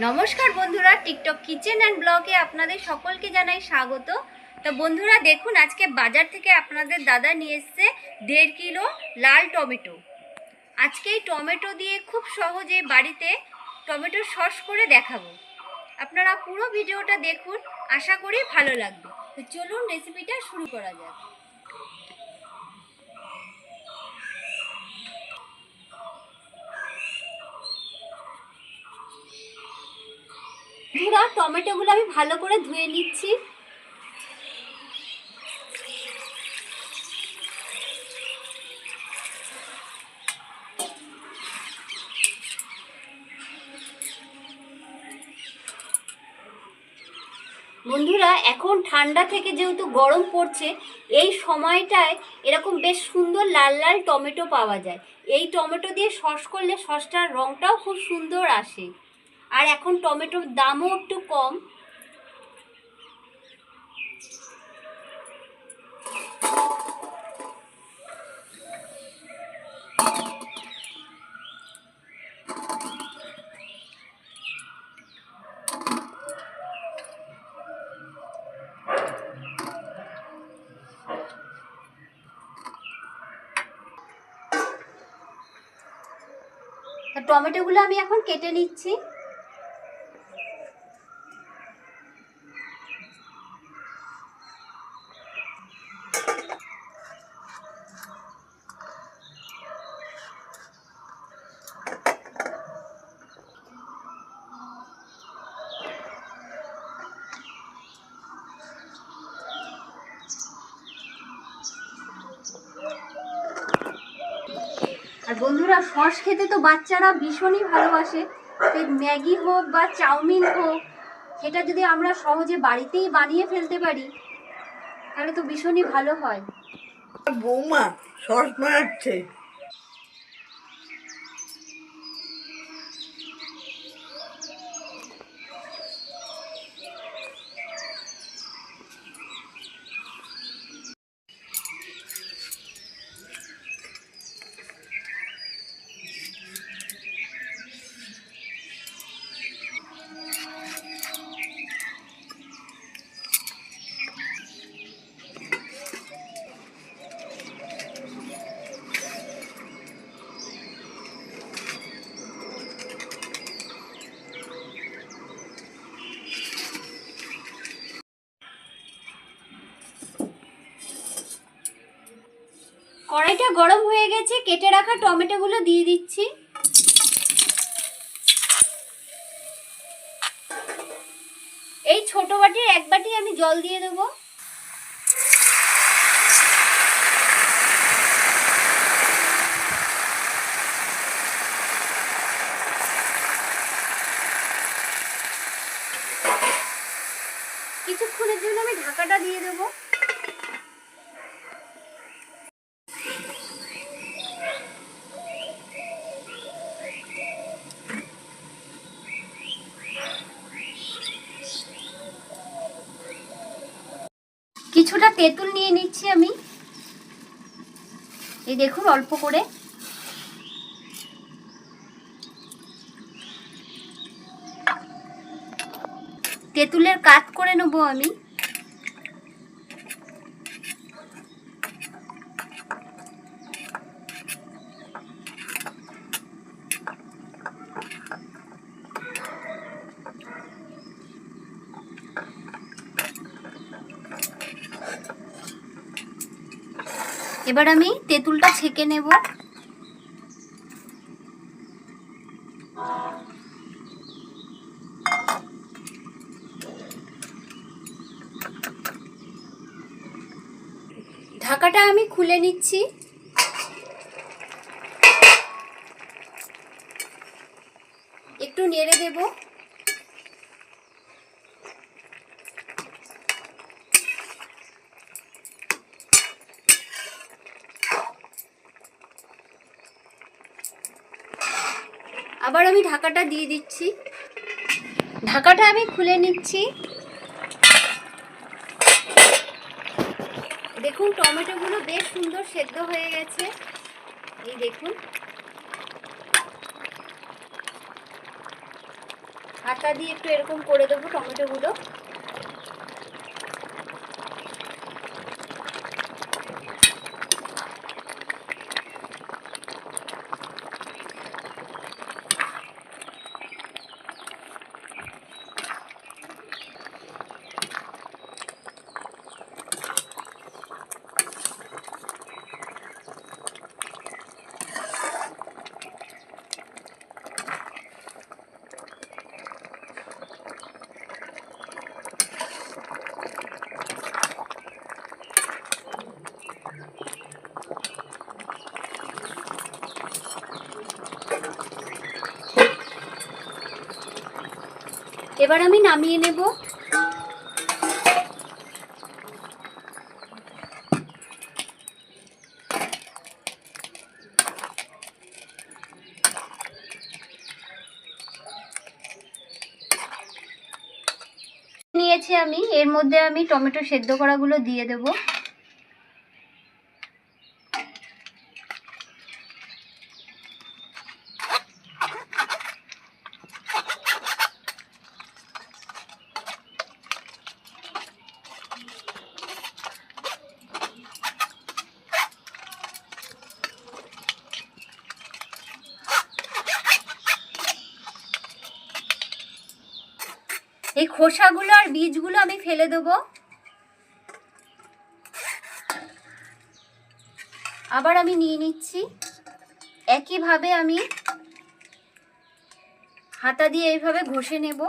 নমস্কার বন্ধুরা, TikTok kitchen and ব্লগে আপনাদের সকলকে জানাই স্বাগত। তো বন্ধুরা, দেখুন, আজকে বাজার থেকে আপনাদের দাদা নিয়ে এসছে দেড় কিলো লাল টমেটো। আজকে এই টমেটো দিয়ে খুব সহজে বাড়িতে টমেটো সস করে দেখাবো। আপনারা পুরো ভিডিওটা দেখুন, আশা করি ভালো লাগবে। তো চলুন রেসিপিটা শুরু করা যাক। বন্ধুরা, টমেটোগুলো আমি ভালো করে ধুয়ে নিচ্ছি। বন্ধুরা, এখন ঠান্ডা থেকে যেহেতু গরম পড়ছে, এই সময়টায় এরকম বেশ সুন্দর লাল লাল টমেটো পাওয়া যায়। এই টমেটো দিয়ে সস করলে সসটার রঙটাও খুব সুন্দর আসে। আর এখন টমেটোর দামও একটু কম। টমেটোগুলো আমি এখন কেটে নিচ্ছি। আর বন্ধুরা, সস খেতে তো বাচ্চারা ভীষণই ভালোবাসে। ম্যাগি হোক বা চাউমিন হোক, সেটা যদি আমরা সহজে বাড়িতেই বানিয়ে ফেলতে পারি, তাহলে তো ভীষণই ভালো হয়। বৌমা, সস বানাচ্ছে। কড়াইটা গরম হয়ে গেছে, কেটে রাখা টমেটোগুলো দিয়ে দিচ্ছি। এই ছোট বাটির এক বাটি আমি জল দিয়ে দেবো। কিছুক্ষণের জন্য আমি ঢাকাটা দিয়ে দেবো। কিছুটা তেঁতুল নিয়ে নিচ্ছি আমি। এই দেখুন অল্প করে। তেঁতুলের কাত করে নেব আমি। এবার আমি তেঁতুলটা ছেঁকে নেব। ঢাকাটা আমি খুলে নিচ্ছি। একটু নেড়ে দেব। আবার আমি ঢাকাটা দিয়ে দিচ্ছি। ঢাকাটা আমি খুলে নিচ্ছি। দেখুন, টমেটোগুলো বেশ সুন্দর সেদ্ধ হয়ে গেছে। এই দেখুন। হাতা দিয়ে একটু এরকম করে দেবো টমেটোগুলো। এবার আমি নামিয়ে নেব। নিয়েছি আমি। এর মধ্যে আমি টমেটো সেদ্ধ করাগুলো দিয়ে দেব। এই খোসাগুলো আর বীজগুলো আমি ফেলে দেব। আবার আমি নিয়ে নিচ্ছি। একইভাবে আমি হাতা দিয়ে এইভাবে ঘষে নেব।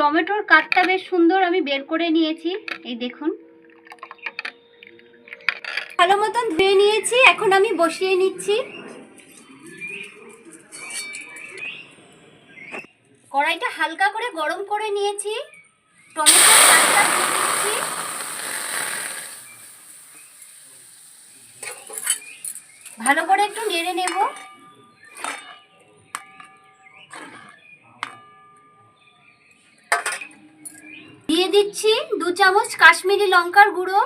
টমেটোর কাঠটা বেশ সুন্দর আমি বের করে নিয়েছি। এই দেখুন। ভালো মতন ধুয়ে নিয়েছি, এখন আমি বসিয়ে নিচ্ছি। কড়াইটা হালকা করে গরম করে নিয়েছি। টমেটোর কাঠটা ভালো করে একটু নেড়ে নেব। দিচ্ছি দু চামচ কাশ্মীরি লঙ্কার গুঁড়ো।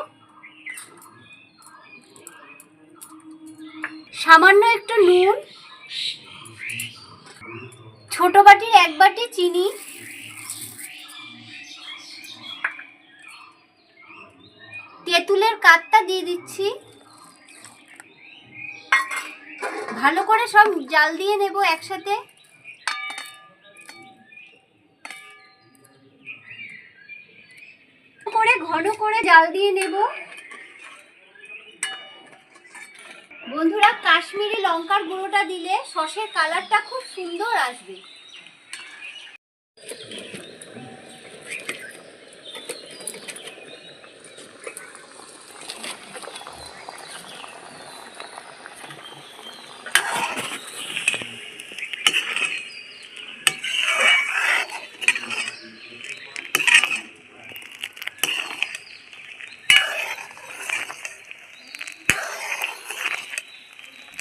সামান্য একটু নুন। ছোট বাটির এক বাটি চিনি। তেঁতুলের কাতটা দিয়ে দিচ্ছি। ভালো করে সব জাল দিয়ে নেব একসাথে। ঘন করে জাল দিয়ে নেব। বন্ধুরা, কাশ্মীরি লঙ্কার গুঁড়োটা দিলে সসের কালারটা খুব সুন্দর আসবে।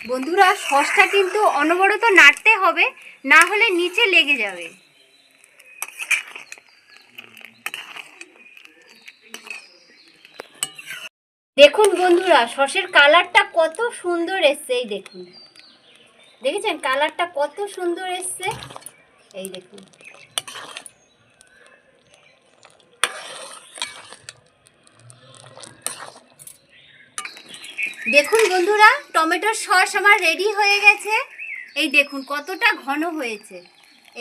বন্ধুরা, সসটা কিন্তু অনবরত নাড়তে হবে, না হলে নিচে লেগে যাবে। দেখুন বন্ধুরা, সসের কালারটা কত সুন্দর এসছে, এই দেখুন। দেখেছেন? কালারটা কত সুন্দর এসছে। এই দেখুন। দেখুন বন্ধুরা, টমেটোর সস আমার রেডি হয়ে গেছে। এই দেখুন, কতটা ঘন হয়েছে।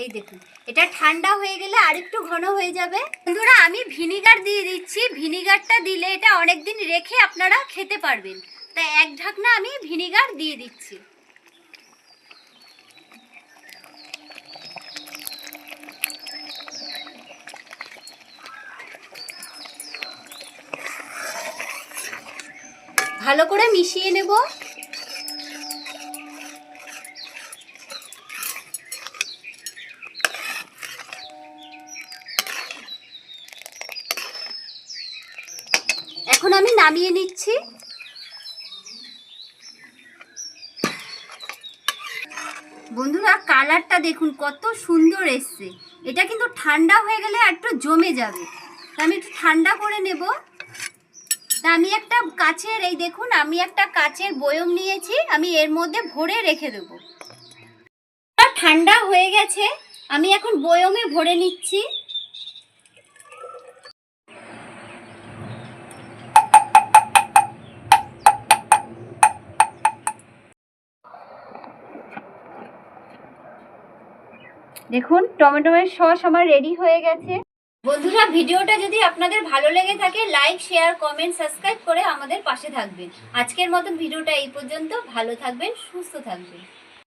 এই দেখুন, এটা ঠান্ডা হয়ে গেলে আরেকটু ঘন হয়ে যাবে। বন্ধুরা, আমি ভিনিগার দিয়ে দিচ্ছি। ভিনিগারটা দিলে এটা অনেক দিন রেখে আপনারা খেতে পারবেন। তাই এক ঢাকনা আমি ভিনিগার দিয়ে দিচ্ছি। ভালো করে মিশিয়ে নেব। এখন আমি নামিয়ে নিচ্ছি। বন্ধুরা, কালারটা দেখুন, কত সুন্দর এসছে। এটা কিন্তু ঠান্ডা হয়ে গেলে একটু জমে যাবে। আমি একটু ঠান্ডা করে নেব। আমি একটা কাচের এই দেখুন, আমি একটা কাচের বয়ম নিয়েছি, আমি এর মধ্যে ভরে রেখে দেব। ঠান্ডা হয়ে গেছে, আমি এখন বয়মে ভরে নিচ্ছি। দেখুন টমেটোমের সস আমার রেডি হয়ে গেছে। বন্ধুরা, ভিডিওটা যদি আপনাদের ভালো লেগে থাকে লাইক শেয়ার কমেন্ট সাবস্ক্রাইব করে আমাদের পাশে থাকবেন। আজকের মতন ভিডিওটা এই পর্যন্ত। ভালো থাকবেন, সুস্থ থাকবেন।